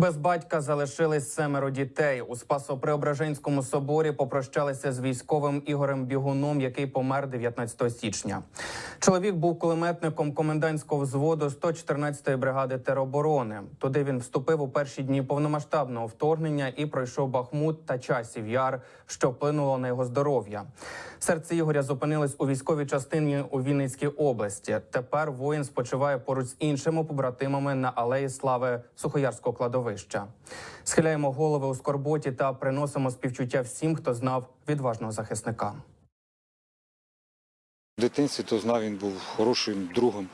Без батька залишились семеро дітей. У Спасо-Преображенському соборі попрощалися з військовим Ігорем Бігуном, який помер 19 січня. Чоловік був кулеметником комендантського взводу 114-ї бригади тероборони. Туди він вступив у перші дні повномасштабного вторгнення і пройшов Бахмут та часів яр, що вплинуло на його здоров'я. Серце Ігоря зупинилось у військовій частині у Вінницькій області. Тепер воїн спочиває поруч з іншими побратимами на алеї слави Сухоярського кладовища. Схиляємо голови у скорботі та приносимо співчуття всім, хто знав відважного захисника. В дитинстві то знав, він був хорошим другом,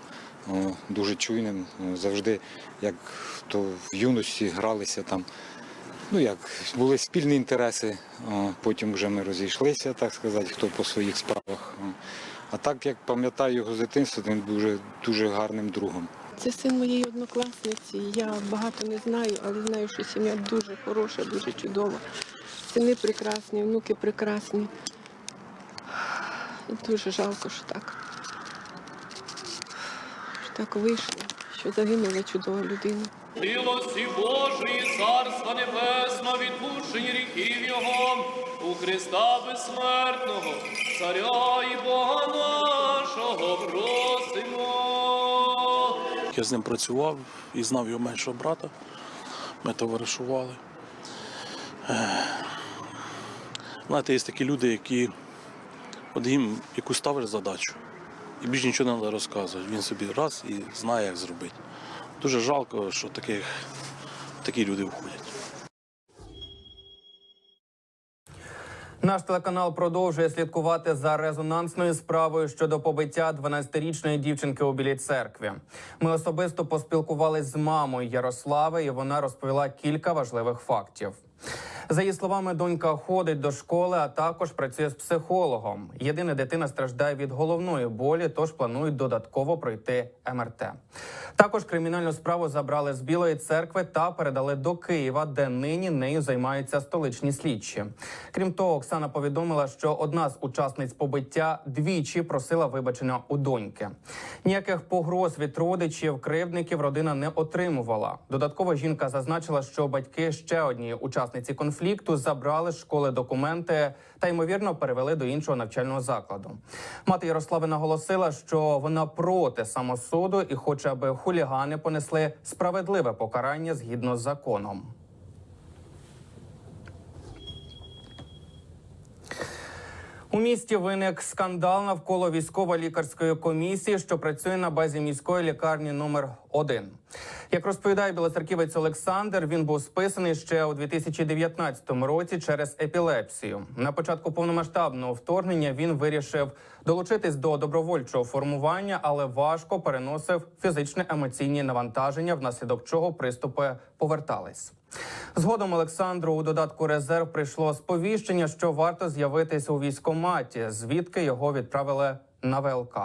е, дуже чуйним. е, Завжди, як то в юності гралися там. Ну як, були спільні інтереси, е, потім вже ми розійшлися, так сказати, хто по своїх справах. А так як пам'ятаю його з дитинства, він був дуже, дуже гарним другом. Це син моєї однокласниці. Я багато не знаю, але знаю, що сім'я дуже хороша, дуже чудова. Сини прекрасні, внуки прекрасні. Дуже жалко, що так. Що так вийшло, що загинула чудова людина. Милості Божої, Царства Небесного, відпущені гріхів Його, у Христа безсмертного, Царя і Бога нашого просимо. Я з ним працював і знав його меншого брата. Ми товаришували. Е, Знаєте, є такі люди, які от їм якусь ставиш задачу, і більше нічого не треба розказувати. Він собі раз і знає, як зробити. Дуже жалко, що таких, такі люди входять. Наш телеканал продовжує слідкувати за резонансною справою щодо побиття 12-річної дівчинки у білій церкві. Ми особисто поспілкувались з мамою Ярослави, і вона розповіла кілька важливих фактів. За її словами, донька ходить до школи, а також працює з психологом. Єдина дитина страждає від головної болі, тож планують додатково пройти МРТ. Також кримінальну справу забрали з Білої церкви та передали до Києва, де нині нею займаються столичні слідчі. Крім того, Оксана повідомила, що одна з учасниць побиття двічі просила вибачення у доньки. Ніяких погроз від родичів, кривдників родина не отримувала. Додатково жінка зазначила, що батьки ще однієї учасниці конфлікту забрали з школи документи та ймовірно перевели до іншого навчального закладу. Мати Ярослави наголосила, що вона проти самосуду і хоче, аби хулігани понесли справедливе покарання згідно з законом. У місті виник скандал навколо військово-лікарської комісії, що працює на базі міської лікарні номер 1 Як розповідає білоцерківець Олександр, він був списаний ще у 2019 році через епілепсію. На початку повномасштабного вторгнення він вирішив долучитись до добровольчого формування, але важко переносив фізичне емоційні навантаження, внаслідок чого приступи повертались. Згодом Олександру у додатку резерв прийшло сповіщення, що варто з'явитись у військкоматі, звідки його відправили на ВЛК.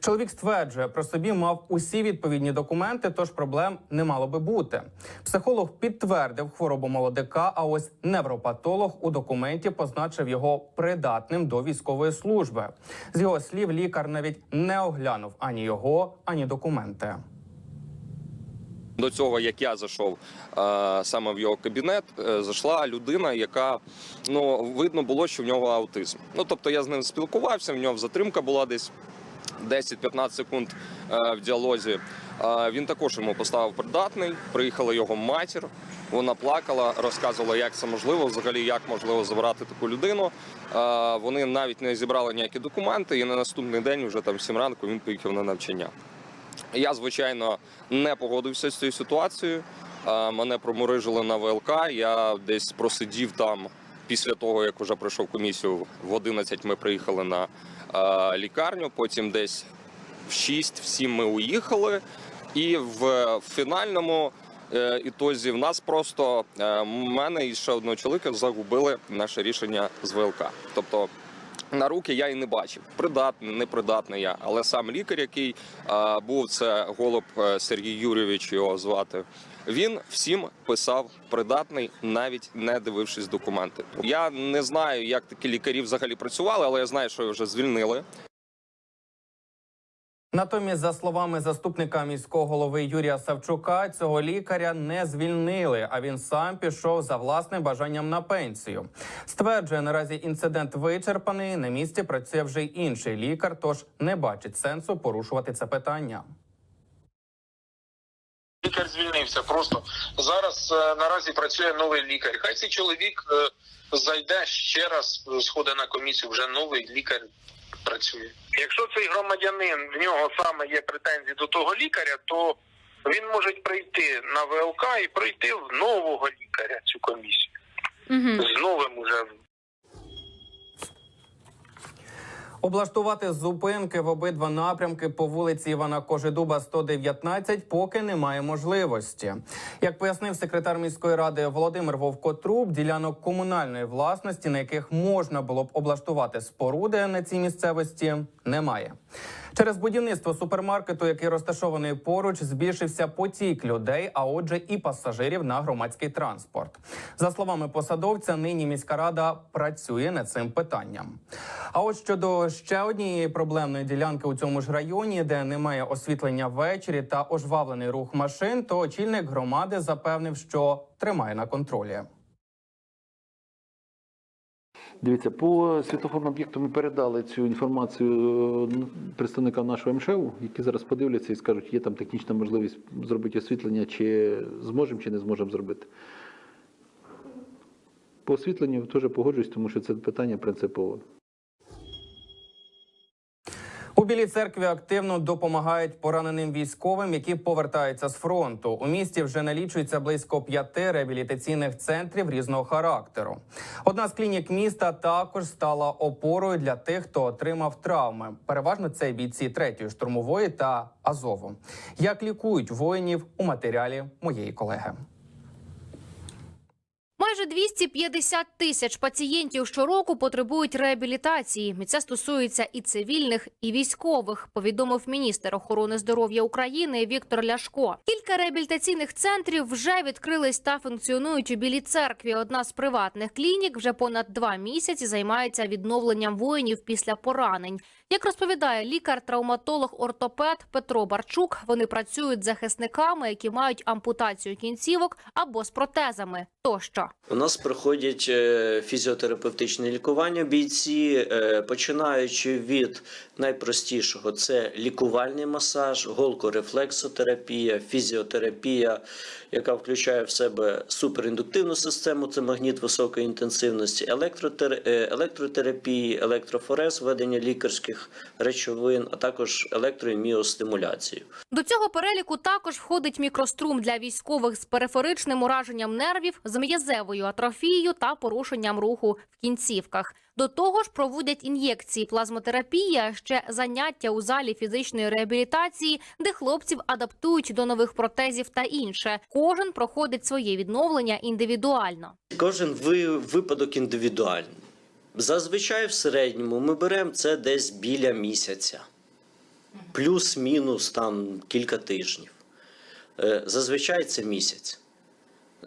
Чоловік стверджує, про собі мав усі відповідні документи, тож проблем не мало би бути. Психолог підтвердив хворобу молодика. А ось невропатолог у документі позначив його придатним до військової служби. З його слів, лікар навіть не оглянув ані його, ані документи. До цього, як я зайшов е, саме в його кабінет, е, зайшла людина, яка ну видно було, що в нього аутизм. Ну тобто я з ним спілкувався, в нього затримка була десь 10-15 секунд е, в діалозі. Він також йому поставив придатний. Приїхала його матір. Вона плакала, розказувала, як це можливо, взагалі як можливо забрати таку людину. Вони навіть не зібрали ніякі документи, і на наступний день, вже там в 7 ранку, він поїхав на навчання. Я, звичайно, не погодився з цією ситуацією. Е, Мене проморижили на ВЛК. Я десь просидів там після того, як вже пройшов комісію. В 11 ми приїхали на е, лікарню. Потім десь в 6 в 7 ми уїхали. І в фінальному е, ітозі в нас просто мене і ще одного чоловіка загубили наше рішення з ВЛК. Тобто на руки я і не бачив. Придатний, непридатний я. Але сам лікар, який а, був, це голуб е, Сергій Юрійович, його звати. Він всім писав придатний, навіть не дивившись документи. Я не знаю, як такі лікарі взагалі працювали, але я знаю, що його вже звільнили. Натомість, за словами заступника міського голови Юрія Савчука, цього лікаря не звільнили, а він сам пішов за власним бажанням на пенсію. Стверджує, наразі інцидент вичерпаний. На місці працює вже й інший лікар, тож не бачить сенсу порушувати це питання. Лікар звільнився. Просто зараз е, наразі працює новий лікар. Хай цей чоловік е, зайде ще раз, е, сходить на комісію. Вже новий лікар працює. Якщо цей громадянин в нього саме є претензії до того лікаря, то він може прийти на ВЛК і пройти в нового лікаря цю комісію з новим уже Облаштувати зупинки в обидва напрямки по вулиці Івана Кожедуба 119 поки немає можливості. Як пояснив секретар міської ради Володимир Вовкотруб, ділянок комунальної власності, на яких можна було б облаштувати споруди на цій місцевості, немає. Через будівництво супермаркету, який розташований поруч, збільшився потік людей, а отже, і пасажирів на громадський транспорт. За словами посадовця, нині міська рада працює над цим питанням. А от щодо ще однієї проблемної ділянки у цьому ж районі, де немає освітлення ввечері та ожвавлений рух машин, то очільник громади запевнив, що тримає на контролі. Дивіться, по світофорному об'єкту ми передали цю інформацію е, представникам нашого МШУ, які зараз подивляться і скажуть, є там технічна можливість зробити освітлення, чи зможемо, чи не зможемо зробити. По освітленню теж погоджуюсь, тому що це питання принципове. У білій церкві активно допомагають пораненим військовим, які повертаються з фронту. У місті вже налічується близько п'яти реабілітаційних центрів різного характеру. Одна з клінік міста також стала опорою для тих, хто отримав травми. Переважно це бійці третьої штурмової та Азову. Як лікують воїнів у матеріалі моєї колеги. Майже 250 тисяч пацієнтів щороку потребують реабілітації. Це стосується і цивільних, і військових. Повідомив міністр охорони здоров'я України Віктор Ляшко. Кілька реабілітаційних центрів вже відкрились та функціонують у білій церкві. Одна з приватних клінік вже понад два місяці займається відновленням воїнів після поранень. Як розповідає лікар-травматолог-ортопед Петро Барчук, вони працюють захисниками, які мають ампутацію кінцівок або з протезами тощо. У нас проходять е, фізіотерапевтичне лікування бійці, е, починаючи від найпростішого: це лікувальний масаж, голкорефлексотерапія, фізіотерапія, яка включає в себе суперіндуктивну систему, це магніт високої інтенсивності, е, електротерапії, електрофорез, введення лікарських речовин, а також електроіміостимуляцію. До цього переліку також входить мікрострум для військових з периферичним ураженням нервів, з м'язевою атрофією та порушенням руху в кінцівках. До того ж, проводять ін'єкції плазмотерапії, а ще заняття у залі фізичної реабілітації, де хлопців адаптують до нових протезів та інше. Кожен проходить своє відновлення індивідуально. Кожен ви- випадок індивідуальний. Зазвичай в середньому ми беремо це десь біля місяця, плюс-мінус там кілька тижнів. Е, Зазвичай це місяць.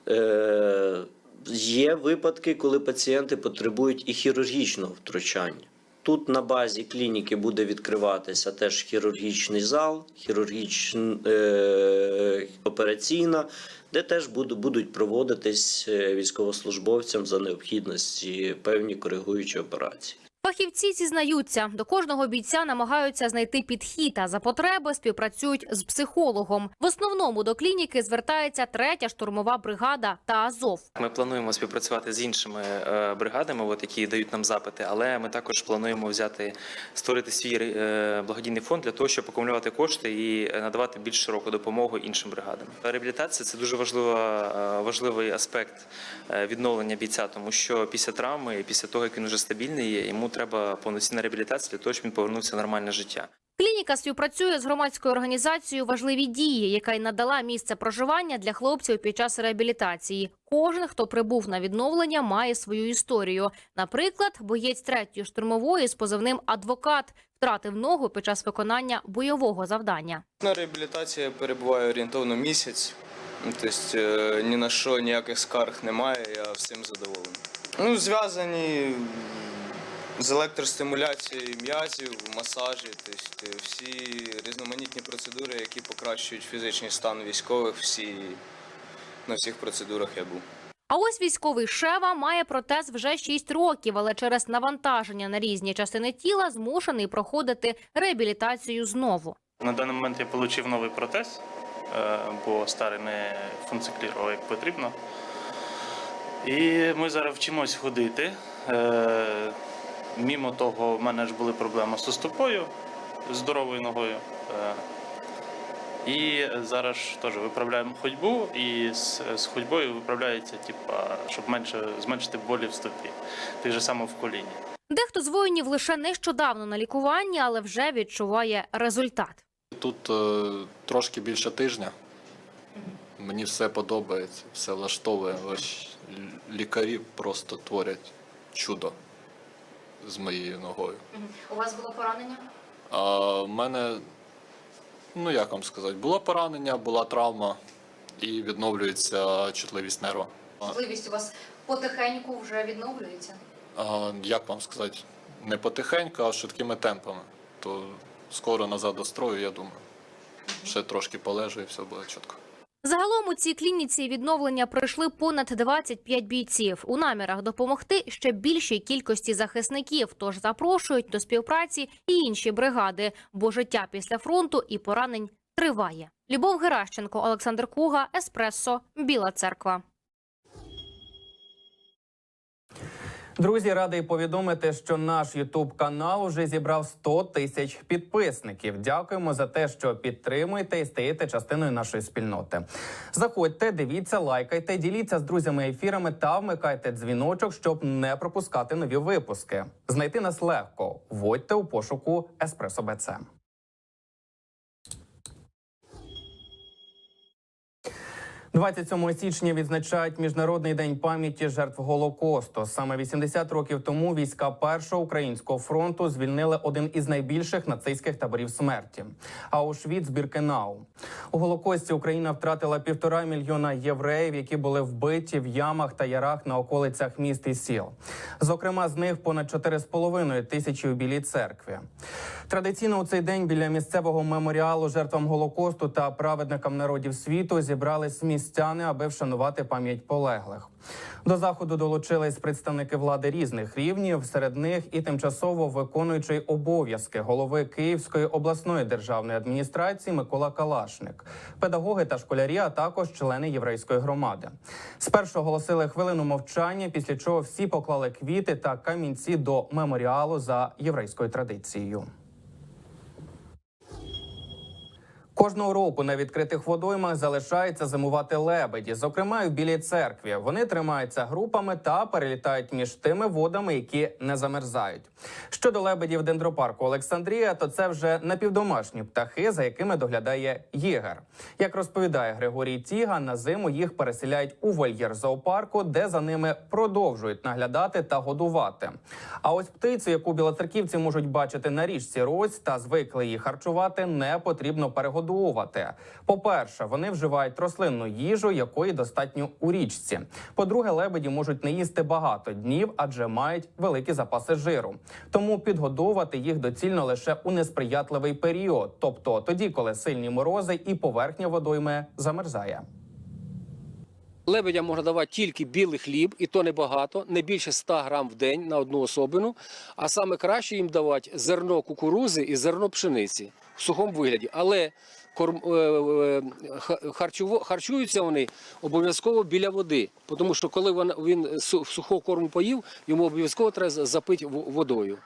Е, Є випадки, коли пацієнти потребують і хірургічного втручання. Тут на базі клініки буде відкриватися теж хірургічний зал, хірургічна е, операційна, де теж буду- будуть проводитись е, військовослужбовцям за необхідності певні коригуючі операції. Фахівці зізнаються, до кожного бійця намагаються знайти підхід, а за потреби співпрацюють з психологом. В основному до клініки звертається третя штурмова бригада та Азов. Ми плануємо співпрацювати з іншими е, бригадами, які дають нам запити, але ми також плануємо взяти створити свій е, благодійний фонд для того, щоб акумулювати кошти і надавати більш широку допомогу іншим бригадам. Реабілітація це дуже важлива, е, важливий аспект відновлення бійця, тому що після травми, після того як він вже стабільний є, йому треба повноцінна реабілітація для того, щоб він повернувся в нормальне життя. Клініка співпрацює з громадською організацією Важливі дії, яка й надала місце проживання для хлопців під час реабілітації. Кожен, хто прибув на відновлення, має свою історію. Наприклад, боєць третьої штурмової з позивним адвокат втратив ногу під час виконання бойового завдання. На реабілітації я перебуваю орієнтовно місяць. Тобто е, ні на що ніяких скарг немає, я всім задоволений. Ну, зв'язані з електростимуляцією м'язів, масажі, тобто всі різноманітні процедури, які покращують фізичний стан військових, всі на всіх процедурах я був. А ось військовий Шева має протез вже 6 років, але через навантаження на різні частини тіла змушений проходити реабілітацію знову. На даний момент я отримав новий протез, е, бо старий не функціонував як потрібно. І ми зараз вчимось ходити. Мімо того, в мене ж були проблеми з стопою, здоровою ногою. Е, І зараз теж виправляємо ходьбу, і з, з ходьбою виправляється, типа, щоб менше зменшити болі в стопі, так же само в коліні. Дехто з воїнів лише нещодавно на лікуванні, але вже відчуває результат. Тут е, трошки більше тижня. Мені все подобається, все влаштовує. Ось лікарі просто творять чудо з моєю ногою. У вас було поранення? А в мене, ну як вам сказати, було поранення, була травма і відновлюється чутливість нерва. А, Можливість у вас потихеньку вже відновлюється. а, як вам сказати, не потихеньку, а швидкими темпами. То скоро назад до строю, я думаю. Ще трошки полежу і все буде чітко. Загалом у цій клініці відновлення пройшли понад 25 бійців у намірах допомогти ще більшій кількості захисників. Тож запрошують до співпраці і інші бригади, бо життя після фронту і поранень триває. Любов Геращенко, Олександр Куга, Еспресо, Біла Церква. Друзі, радий повідомити, що наш Ютуб канал уже зібрав 100 тисяч підписників. Дякуємо за те, що підтримуєте і стаєте частиною нашої спільноти. Заходьте, дивіться, лайкайте, діліться з друзями ефірами та вмикайте дзвіночок, щоб не пропускати нові випуски. Знайти нас легко. Вводьте у пошуку Еспресо БЦ. – 27 січня відзначають міжнародний день пам'яті жертв голокосту. Саме 80 років тому війська першого українського фронту звільнили один із найбільших нацистських таборів смерті Аушвіц Біркенау. У голокості Україна втратила півтора мільйона євреїв, які були вбиті в ямах та ярах на околицях міст і сіл. Зокрема, з них понад 4,5 тисячі у білій церкві. Традиційно у цей день біля місцевого меморіалу жертвам голокосту та праведникам народів світу зібрались містяни, аби вшанувати пам'ять полеглих. До заходу долучились представники влади різних рівнів, серед них і тимчасово виконуючий обов'язки голови Київської обласної державної адміністрації Микола Калашник, педагоги та школярі, а також члени єврейської громади. Спершу оголосили хвилину мовчання, після чого всі поклали квіти та камінці до меморіалу за єврейською традицією. Кожного року на відкритих водоймах залишаються зимувати лебеді, зокрема і в білій церкві. Вони тримаються групами та перелітають між тими водами, які не замерзають. Щодо лебедів дендропарку Олександрія, то це вже напівдомашні птахи, за якими доглядає єгер. Як розповідає Григорій Тіга, на зиму їх переселяють у вольєр зоопарку, де за ними продовжують наглядати та годувати. А ось птицю, яку білоцерківці можуть бачити на річці Рось та звикли її харчувати, не потрібно перегодувати. По-перше, вони вживають рослинну їжу, якої достатньо у річці. По-друге, лебеді можуть не їсти багато днів, адже мають великі запаси жиру. Тому підгодовувати їх доцільно лише у несприятливий період, тобто тоді, коли сильні морози і поверхня водойми замерзає. Лебедям можна давати тільки білий хліб, і то небагато, не більше 100 грам в день на одну особину. А саме краще їм давати зерно кукурузи і зерно пшениці в сухому вигляді. Але корм, е, е, ха- харчуються вони обов'язково біля води. Тому що коли він, він су- сухого корму поїв, йому обов'язково треба запити водою.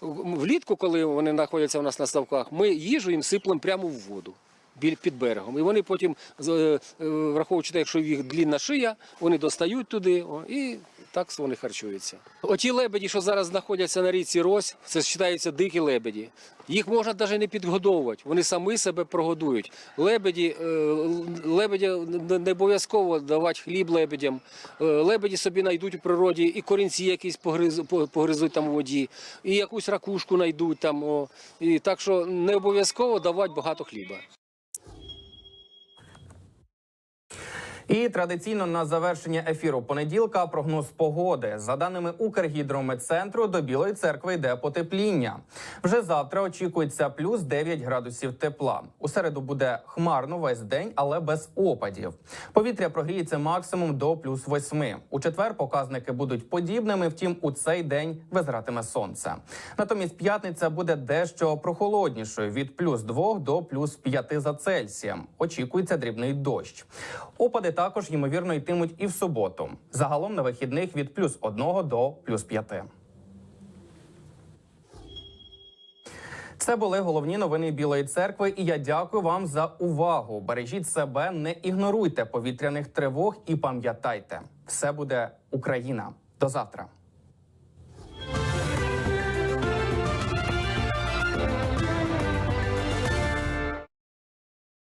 Влітку, коли вони знаходяться у нас на ставках, ми їжу їм сиплемо прямо в воду під берегом. І вони потім, е, е, враховуючи те, якщо їх длінна шия, вони достають туди і так вони харчуються. Оті лебеді, що зараз знаходяться на річці Рось, це вважається дикі лебеді. Їх можна навіть не підгодовувати, вони самі себе прогодують. Лебеді, е, лебеді не- обов'язково давати хліб лебедям. Лебеді собі знайдуть у природі і корінці якісь погриз- погризуть там у воді, і якусь ракушку знайдуть там. І так що не обов'язково давати багато хліба. І традиційно на завершення ефіру понеділка прогноз погоди. За даними Укргідрометцентру, до Білої церкви йде потепління. Вже завтра очікується плюс 9 градусів тепла. У середу буде хмарно весь день, але без опадів. Повітря прогріється максимум до плюс 8. У четвер показники будуть подібними. Втім, у цей день визиратиме сонце. Натомість п'ятниця буде дещо прохолоднішою від плюс 2 до плюс 5 за Цельсієм. Очікується дрібний дощ. Також ймовірно йтимуть і в суботу. Загалом на вихідних від плюс 1 до плюс 5. Це були головні новини Білої церкви. І я дякую вам за увагу. Бережіть себе, не ігноруйте повітряних тривог і пам'ятайте, все буде Україна. До завтра.